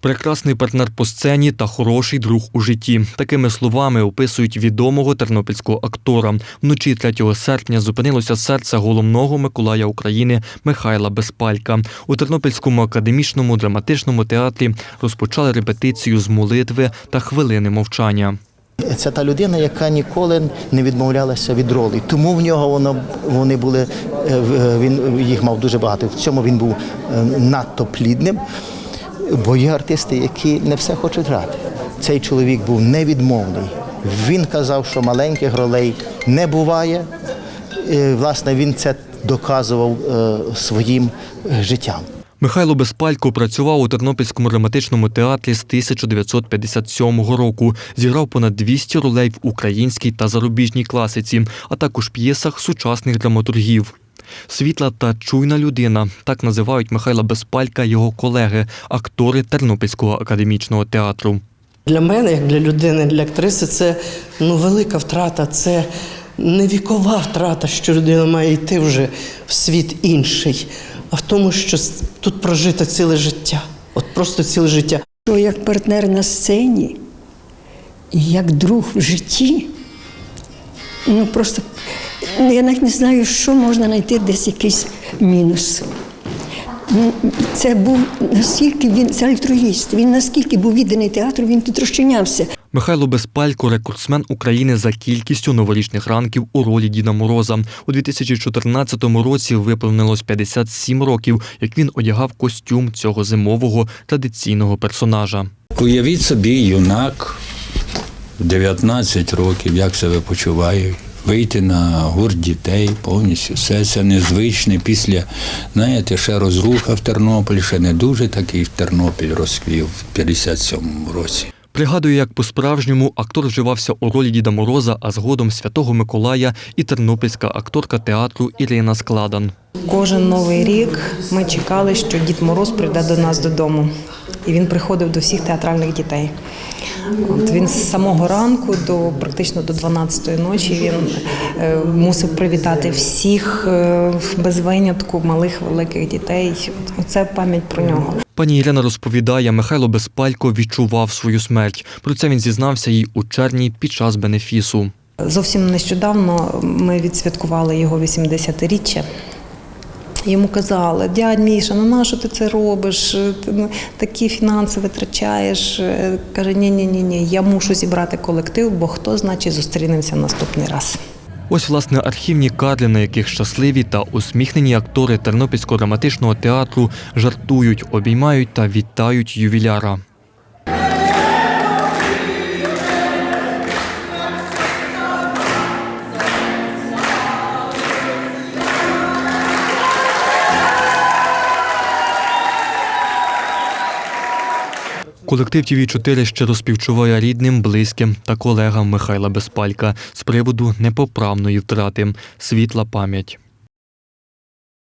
Прекрасний партнер по сцені та хороший друг у житті. Такими словами описують відомого тернопільського актора. Вночі 3 серпня зупинилося серце головного Миколая України Михайла Безпалька. У Тернопільському академічному драматичному театрі розпочали репетицію з молитви та хвилини мовчання. Це та людина, яка ніколи не відмовлялася від ролей. Тому в нього воно вони були е, він їх мав дуже багато. В цьому він був е, надто плідним. Бо є артисти, які не все хочуть грати. Цей чоловік був невідмовний. Він казав, що маленьких ролей не буває. Власне, він це доказував е, своїм е, життям. Михайло Безпалько працював у Тернопільському драматичному театрі з 1957 року. Зіграв понад 200 ролей в українській та зарубіжній класиці, а також п'єсах сучасних драматургів. Світла та чуйна людина так називають Михайла Безпалька його колеги, актори Тернопільського академічного театру. Для мене, як для людини, для актриси, це ну, велика втрата, це не вікова втрата, що людина має йти вже в світ інший, а в тому, що тут прожито ціле життя. От просто ціле життя. що як партнер на сцені і як друг в житті, ну просто я навіть не знаю, що можна знайти десь якийсь мінус. Ну, Це був настільки він це альтруїст. Він наскільки був відданий театру, він тут розчинявся. Михайло Безпалько рекордсмен України за кількістю новорічних ранків у ролі Діда Мороза. У 2014 році виповнилось 57 років, як він одягав костюм цього зимового традиційного персонажа. Уявіть собі, юнак в 19 років, як себе почуває, вийти на гурт дітей повністю. Все це незвичне після, знаєте, ще розруха в Тернополі, ще не дуже такий в Тернопіль розквів в 57-му році. Пригадую, як по-справжньому актор вживався у ролі Діда Мороза, а згодом Святого Миколая і тернопільська акторка театру Ірина Складан. Кожен новий рік ми чекали, що Дід Мороз прийде до нас додому. І він приходив до всіх театральних дітей. От він з самого ранку до практично до 12-ї ночі він е, мусив привітати всіх е, без винятку малих великих дітей. От Це пам'ять про нього. Пані Ірина розповідає, Михайло Безпалько відчував свою смерть. Про це він зізнався їй у червні під час бенефісу. Зовсім нещодавно ми відсвяткували його 80-річчя. Йому казали, дядь Міша, ну на що ти це робиш? Ти ну, такі фінанси витрачаєш. Е, Каже, ні, ні, ні, ні, я мушу зібрати колектив, бо хто значить зустрінемося наступний раз. Ось, власне, архівні кадри, на яких щасливі та усміхнені актори Тернопільського драматичного театру жартують, обіймають та вітають ювіляра. Колектив тв 4 щиро співчуває рідним, близьким та колегам Михайла Безпалька з приводу непоправної втрати. Світла пам'ять.